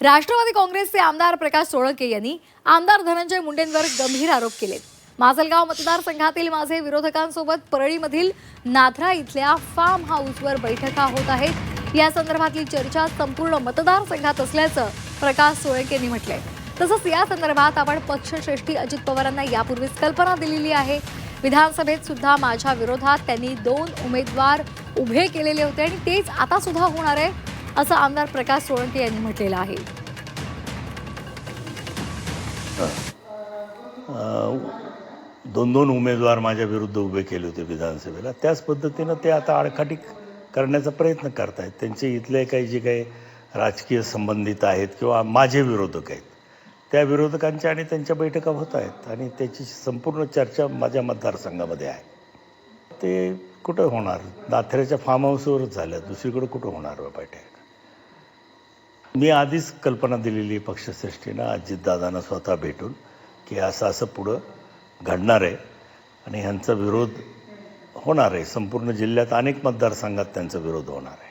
राष्ट्रवादी काँग्रेसचे आमदार प्रकाश सोळंके यांनी आमदार धनंजय मुंडेंवर गंभीर आरोप केले माजलगाव मतदारसंघातील माझे विरोधकांसोबत परळीमधील नाथरा इथल्या फार्म हाऊसवर बैठका होत आहेत या संदर्भातली चर्चा संपूर्ण मतदारसंघात असल्याचं प्रकाश सोळंके यांनी म्हटलंय. तसंच या संदर्भात आपण पक्षश्रेष्ठी अजित पवारांना यापूर्वीच कल्पना दिलेली आहे. विधानसभेत सुद्धा माझ्या विरोधात त्यांनी दोन उमेदवार उभे केलेले होते आणि तेच आता सुद्धा होणार आहे. असं आमदार प्रकाश सोळंके यांनी म्हटलेलं आहे. दोन दोन उमेदवार माझ्या विरुद्ध उभे केले होते विधानसभेला. त्याच पद्धतीनं ते आता आडखाटी करण्याचा प्रयत्न करतायत. त्यांचे इथले काही जे काही राजकीय संबंधित आहेत किंवा माझे विरोधक आहेत त्या विरोधकांच्या आणि त्यांच्या बैठका होत आहेत आणि त्याची संपूर्ण चर्चा माझ्या मतदारसंघामध्ये आहे. ते कुठं होणार? दाथऱ्याच्या फार्म हाऊसवरच झाल्या दुसरीकडे कुठं होणार बा बैठक मी आधीच कल्पना दिलेली पक्षश्रेष्ठीनं अजितदादांना स्वतः भेटून की असं असं पुढं घडणार आहे आणि ह्यांचा विरोध होणार आहे. संपूर्ण जिल्ह्यात अनेक मतदारसंघात त्यांचा विरोध होणार आहे.